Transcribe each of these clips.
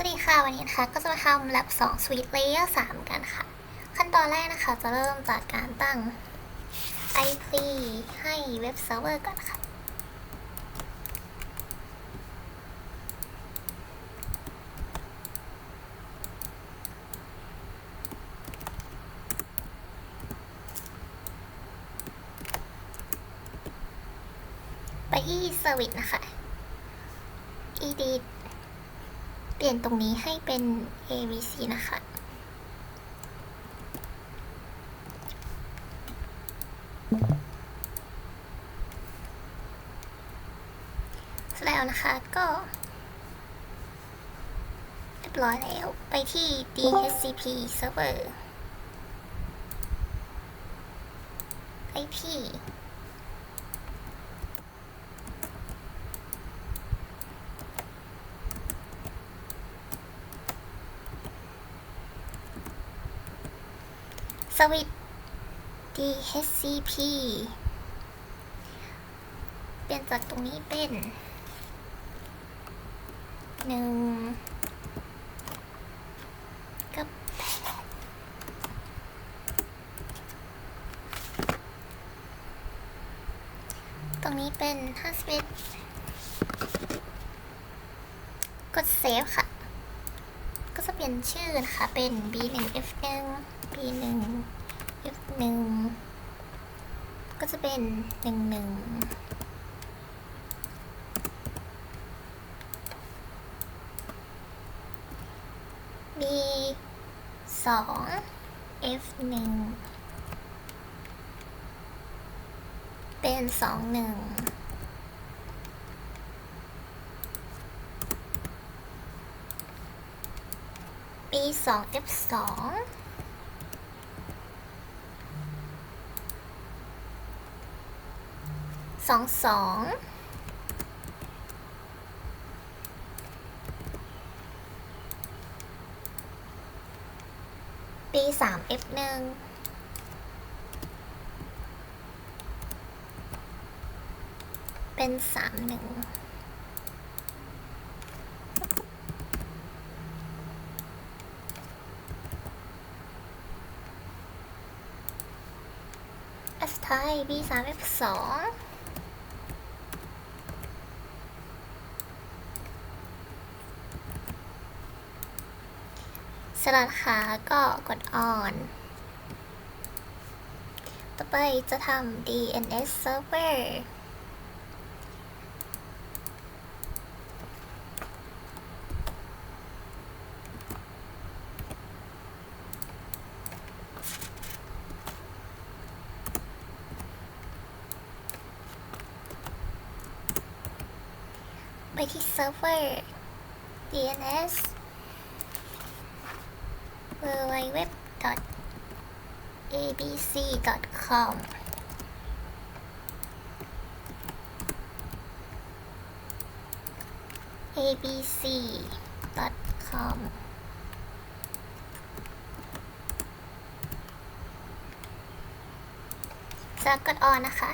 วัสดีค่ะ วันนี้นะคะก็จะมาทำ lab 2 Suite Layer 3 กันค่ะ ขั้นตอนแรกนะคะจะเริ่มจากการตั้ง IP ให้เว็บเซิร์ฟเวอร์ก่อนค่ะ ไปที่ Service นะคะ edit เปลี่ยนตรงนี้ให้เป็น ABC นะคะสแล้วนะคะก็ เรียบร้อยแล้วไปที่ DHCP server IP สวิต DHCP เปลี่ยนจากตรงนี้เป็นหนึ่งกับตรงนี้เป็นห้าสิบเอ็ดกดเซฟค่ะ ก็จะเปลี่ยนชื่อนะคะ เป็น B1F1 พีหนึ่งเลือกหนึ่งก็จะเป็นหนึ่งหนึ่งบีสอง F หนึ่งเป็นสองหนึ่งปีสอง F สอง สองสองตีสามเอฟหนึ่งเป็นสามหนึ่งอัสไทย B 3 F 2 ลัดขาก็กดอ่อน ต่อไปจะทำ DNS server ไปที่เซิร์ฟเวอร์ DNS www.abc.com abc.com จะกดออนนะคะ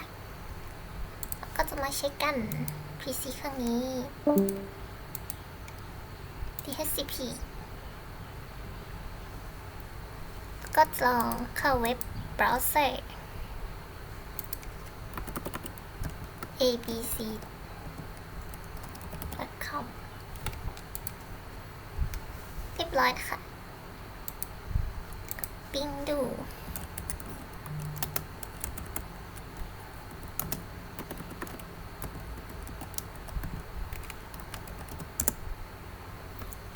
ก็จะมาเช็คกัน PC เครื่องนี้ DHCP ก็ลองเข้าเว็บเบราว์เซอร์ abc.com เรียบร้อยค่ะ ปิ้งดู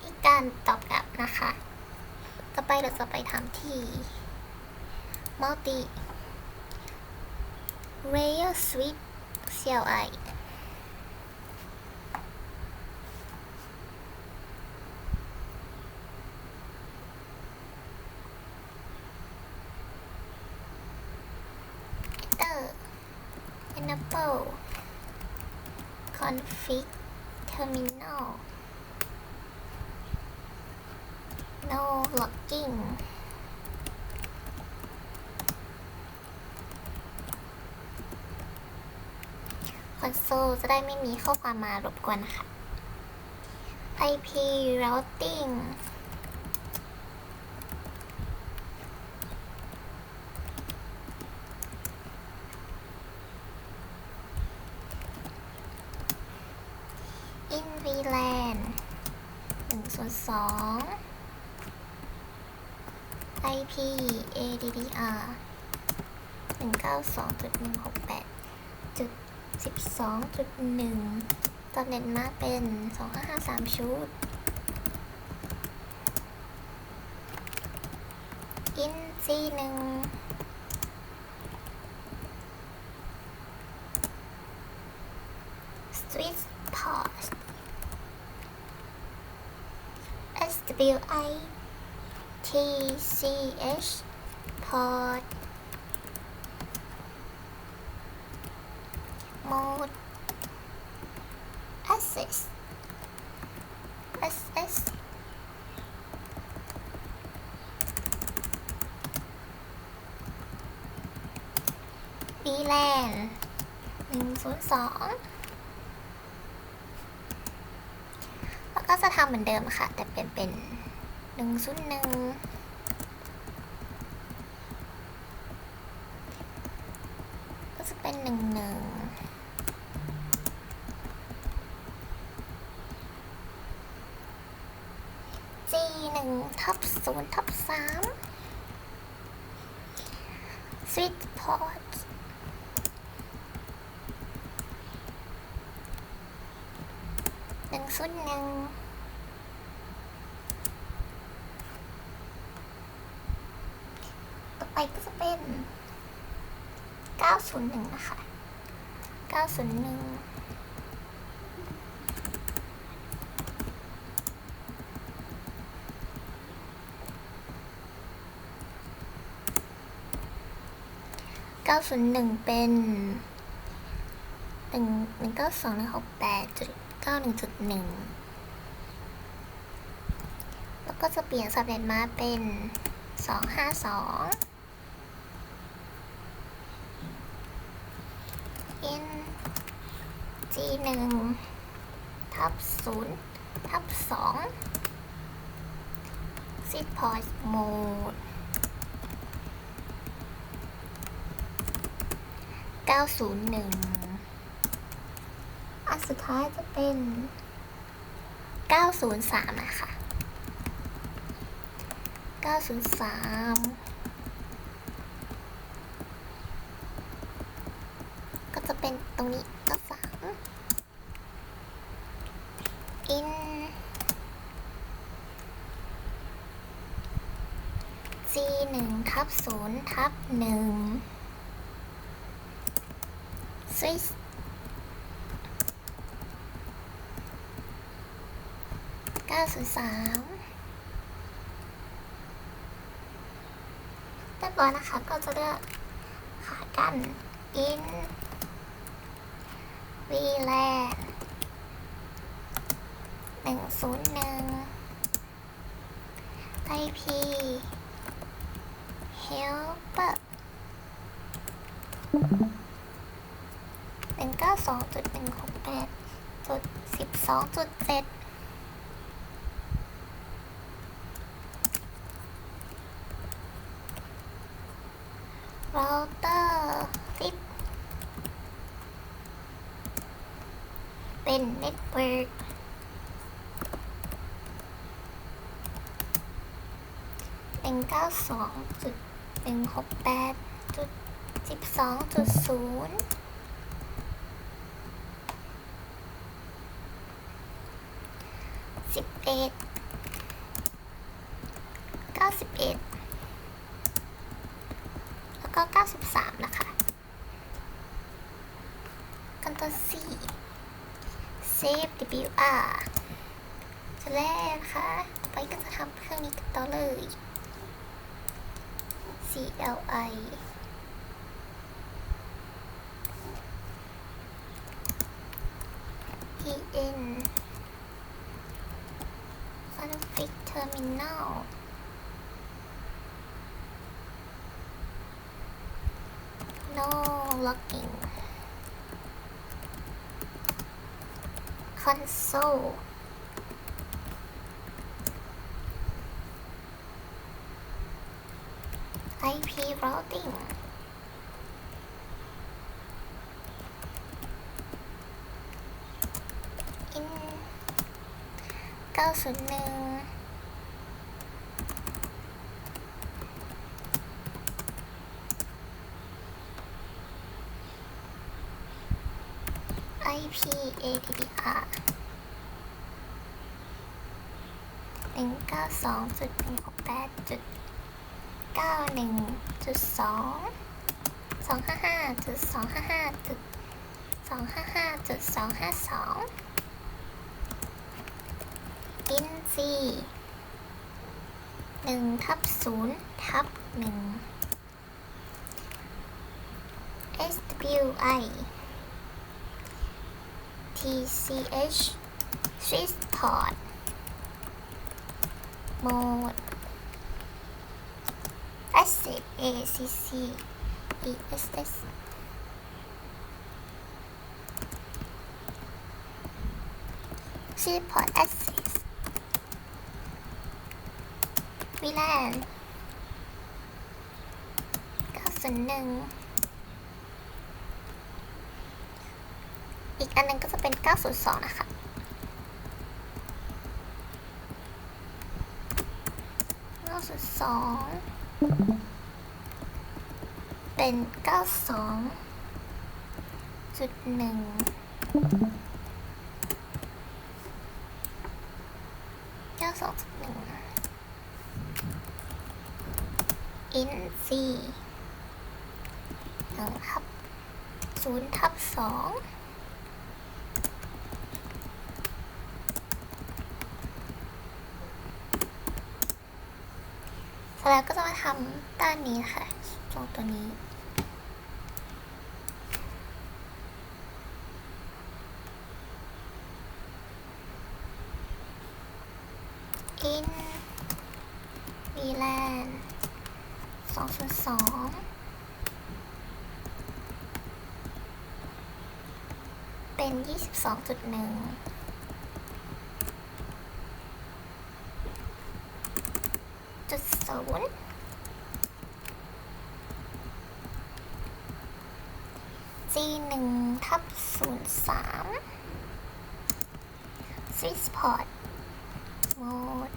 มีการตอบรับนะคะ ราจะไปทำที่ multi layer suite CLI เตอร์ enable config terminal logging คอนโซลจะได้ไม่มีข้อความมารบกวนนะคะ IP routing in VLAN หนึ่งส่วนสอง IP ADDR หนึ่งสองจุดหนึ่งหกแปดจุดสิบสอง จุดหนึ่งตอนเน็ตมาเป็นสองห้าห้าสามชุด อินซีหนึ่ง c h Port Mode Access SS VLAN หนึ่งศูนย์สองแล้วก็จะทำเหมือนเดิมค่ะ แต่เปลี่ยนเป็นหนึ่งศูนย์หนึ่ง 901นึ่งนะคะ 901ก้าศูนย์หนึ่งเป็นหนึ่งหนึ่งเก้าสองหนึ่งหกแปดจุดเก้าหนึ่งจุดหนึ่งแล้วก็จะเปลี่ยนสับเลนมาเป็นสองห้าสอง หนึ่งทับศูนย์ทับสองซิพอร์ตโหมดเก้าศูนย์หนึ่งอันสุดท้ายจะเป็น903อะค่ะ903ก็จะเป็นตรงนี้ก็สาม in g หนึ่งทับศูนย์ ทับหนึ่ง Swiss เก้าศูนย์สามเรียบร้อยนะคะ ก็จะเลือกขากัน in VLAN หนึ่งศูนย์หนึ่ง IP helper หนึ่งเก้าสองจุดหนึ่งหกแปดจุดสิบสองจุดเจ็ดเราเตอร์ฟิปเป็นเน็ตเวิร์กหนึ่งเก้าสองจุด หนึ่งหกแปดจุดสิบสองจุดศูนย์สิบเอ็ดเก้าสิบเอ็ดแล้วก็93นะคะ กันตัว4 save WR จะแรกนะคะไปก็จะทำเครื่องนี้กันต่อเลย CLI EN config terminal. No logging console IP routing in 901 IP ADDR หนึ่งเก้าสองจุดหนึ่งหกแปดจุด เก้าหนึ่งจุดสองสองห้าห้าจุดสองห้าห้าจุดสองห้าห้าจุดสองห้าสองอินซีหนึ่งทับศูนย์ทับหนึ่ง SWI TCH Swissport mode acid ACC ESS ชื่อ port acid วิลานย์หนึ่งอีกอันนึงก็จะเป็น 902 นะคะสอง เป็น92จุดหนึ่งเก้าสองจุดหนึ่งอินซีหนึ่งทับศูนย์ทับสอง เสร็จ แล้วก็จะมาทำด้านนี้ค่ะตรงตัวนี้ in VLAN สองศูนสองเป็นยี่สิบสองจุดหนึ่งจุดศูนย์ G หนึ่งทับศูนย์สาม Swissport mode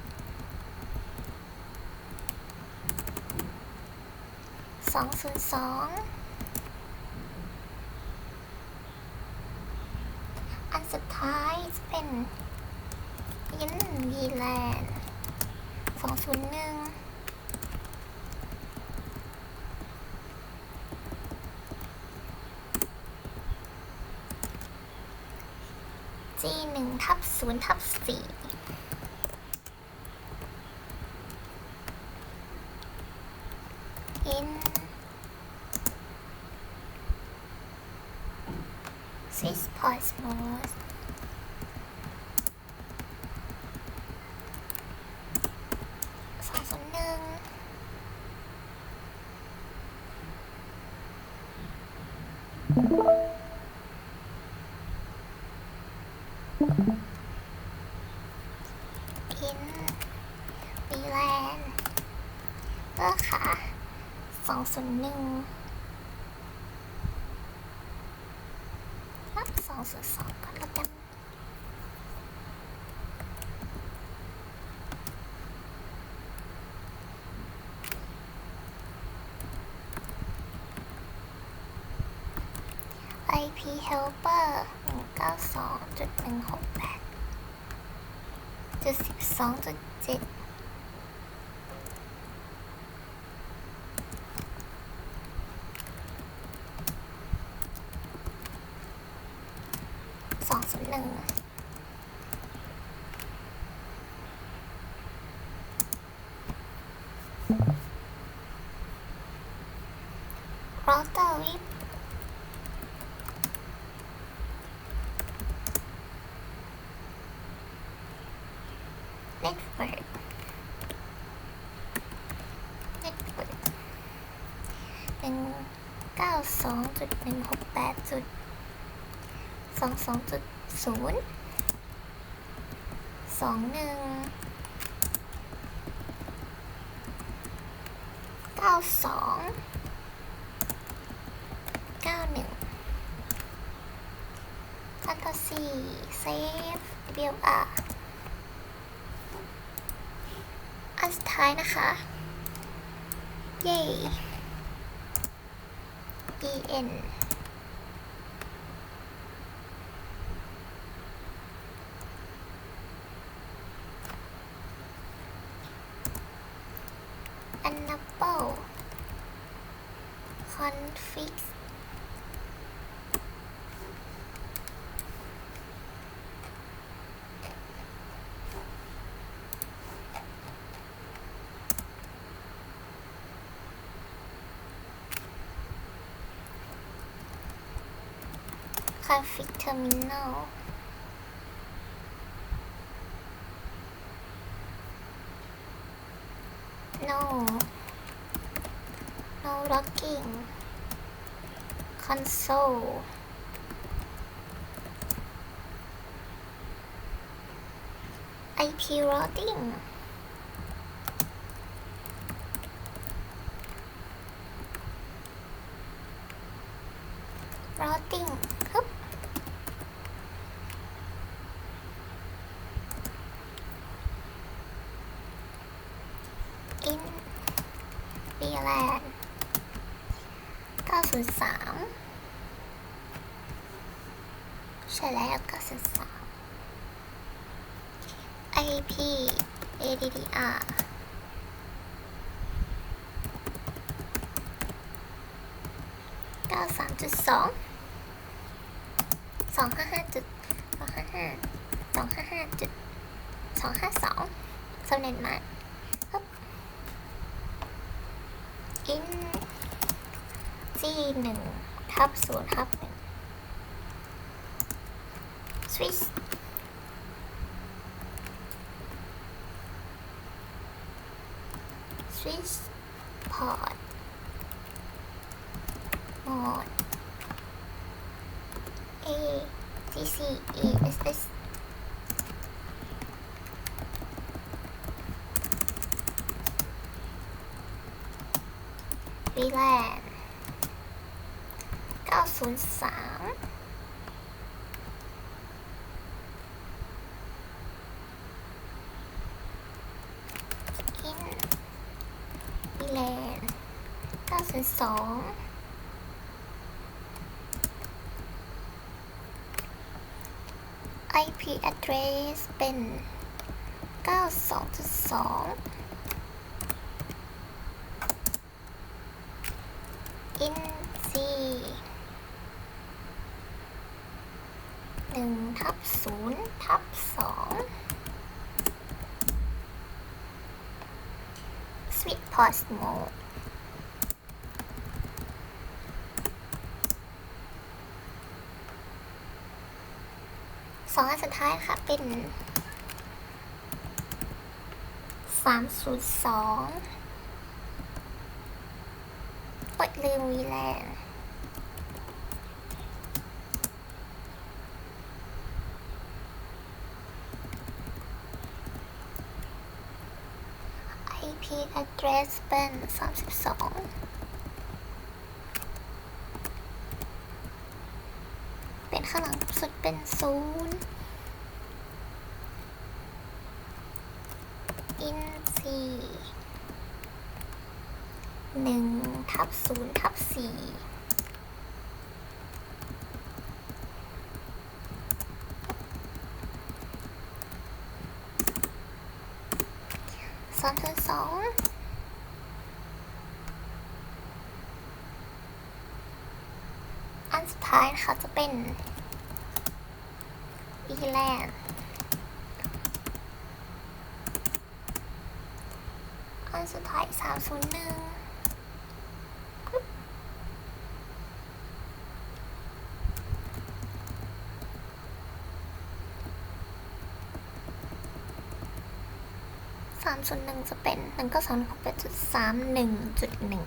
สอง ศูนย์สองอันสุดท้ายจะเป็นยินวีแลนด์สองศูนย์หนึ่ง G หนึ่งทับศูนย์ทับสี่ cosmos รับสองศูนสองก็แล้วกัน IP helper หนึ่งเก้าสองจุดหนึ่งหกแปดจุดสิบสองจุดเจ็ดสองศูนย์หนึ่งเราเตอร์วิป เน็ตเวิร์กเน็ตเวิร์กหนึ่งเก้าสองจุดหนึ่งหกแปดจุดสองสองจุดศูนย์สองหนึ่ง เก้า สุดท้ายนะคะ เย้ EN อันนับเปิลคอนฟิก config terminal no. No logging console. IP routing VLAN 903 ใช่แล้ว 903 IP ADDR 93.2 255จุด255 255จุด252สำเร็จมาก อิน จีหนึ่งทับศูนย์ทับหนึ่งสวิสสวิสพอร์ตโหมด A T C E S S VLAN 903 in VLAN 902 IP address เป็น92.2 in 0ทับ2 Sweet Pause Mode สองอันสุดท้ายค่ะ เป็น 302กดลืมวีแลน address เป็นสามสิบสองเป็นข้างหลังสุดเป็นศูนย์ in สี่หนึ่งทับศูนย์ทับสี่ สองถึงสองอันสุดท้ายนะคะจะเป็น e l a n อันสุดท้ายสามศูนย์หนึ่ง ส่วนหนึ่งจะเป็นหนึ่งก็สองหกแปดจุดสามหนึ่งจุดหนึ่ง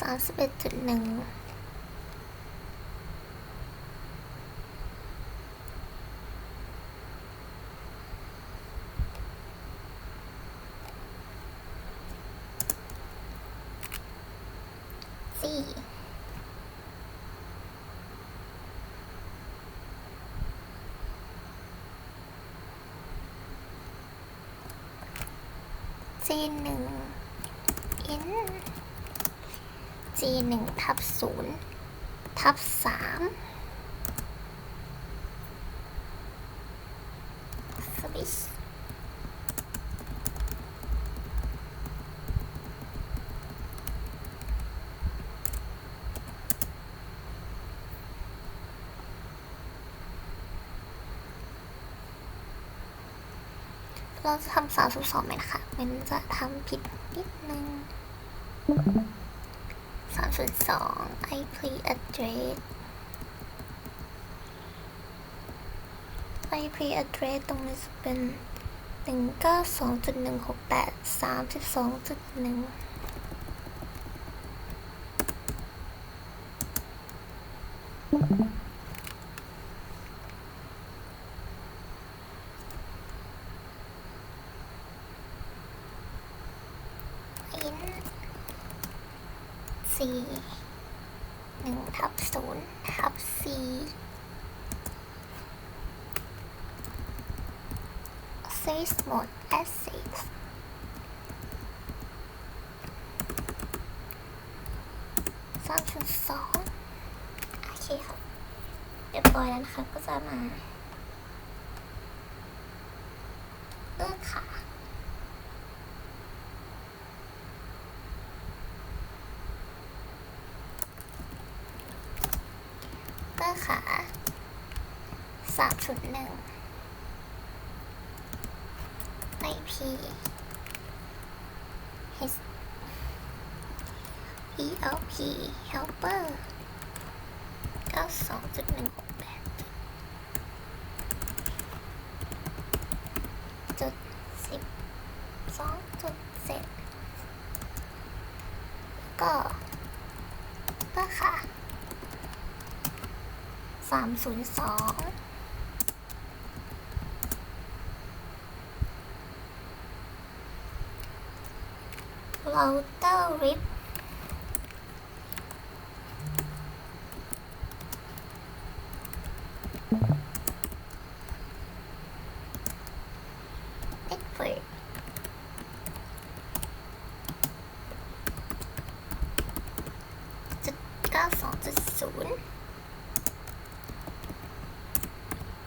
สามสิบเอ็ดจุดหนึ่ง จีหนึ่งอินจีหนึ่งทับศูนย์ทับสามสวิช เราทำสามสิบสองไหมนะคะ มันจะทำผิดนิดนึงสามสิบสอง IP address IP address ตรงนี้จะเป็นหนึ่งเก้าสองจุดหนึ่งหกแปดสามสิบสองจุดหนึ่งอิน สี่หนึ่งทับศูนย์ทับสี่ Save mode assets สามจุดสองโอเคครับเรียบร้อยแล้วนะคะก็จะมาเลือกค่ะ เตอร์ขาสามชุดหนึ่ง IP H ELP helper เก้าสองจุดหนึ่งหกแปดจุดสิบสอง จุดเจ็ดก็ก็ค่ะสามศูนย์สองเราเตอร์ริปเอ็กเปิดจุดเก้าสองจุดศูนย์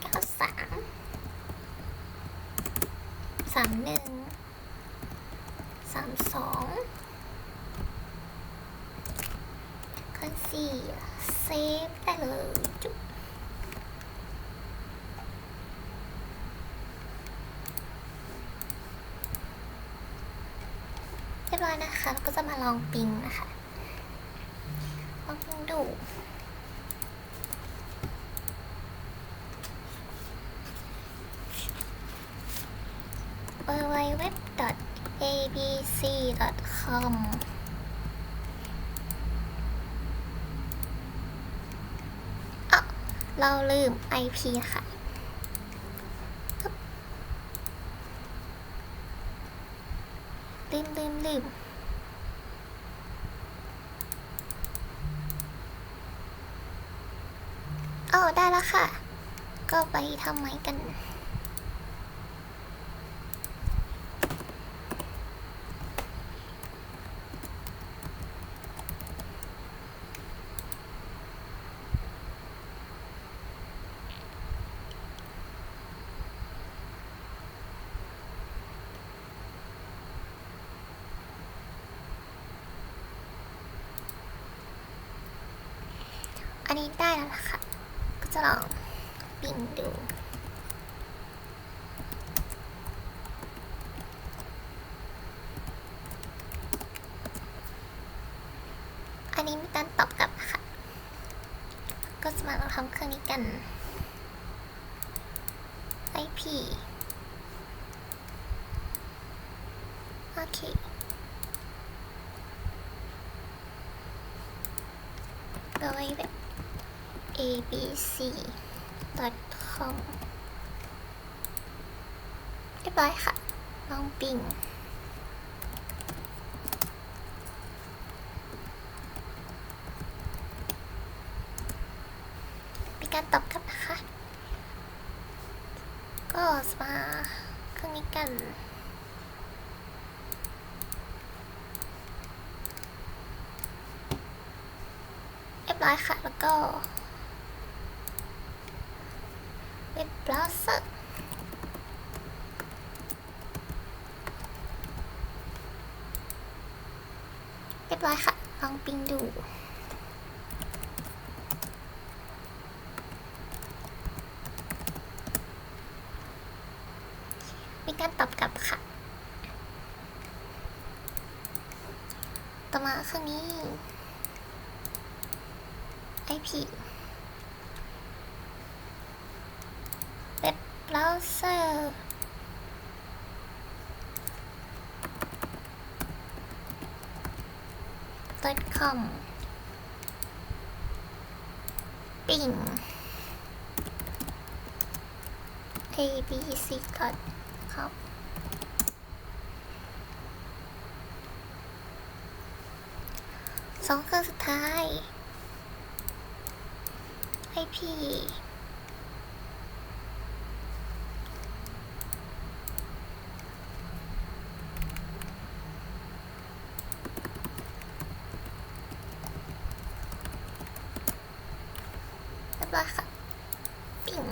เก้าสามสามหนึ่งสามสองคันสี่เซฟได้ เรียบร้อยนะคะแล้วก็จะมาลองปิงนะคะ ลองปิงดู www.abc.com ะ เราลืม IP ค่ะลืมลืมลืมอ้าวได้แล้วค่ะ ก็ไปทำไมกัน อันนี้ได้แล้วล่ะค่ะ ก็จะลองปิ่งดู อันนี้มีการตอบกลับนะคะ ก็จะมาลองทำเครื่องนี้กัน IP โอเค โดยแบบ abc com เรียบร้อยค่ะ น้องปิงมีการตอบกลับนะคะ ก็สมาเครื่องนี้กัน เรียบร้อยค่ะ แล้วก็ เว็บเบราว์เซอร์เรียบร้อยค่ะ ลองปิงดู มีการตอบกลับค่ะ ต่อมาเครื่องนี้ IP เว็บเบราว์เซอร์ .com ปิง abc.com สองเครื่องสุดท้าย ให้พี่สบายค่ะบร้อยค่ะ ปิ่ง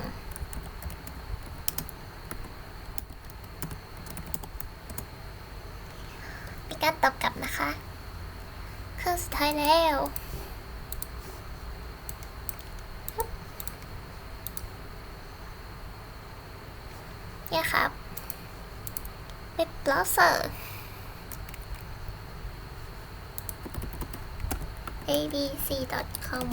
มีการตอบกลับนะคะ เครื่องสุดท้าย แล้วเนี่ยครับเว็บเบราว์เซอร์ abc.com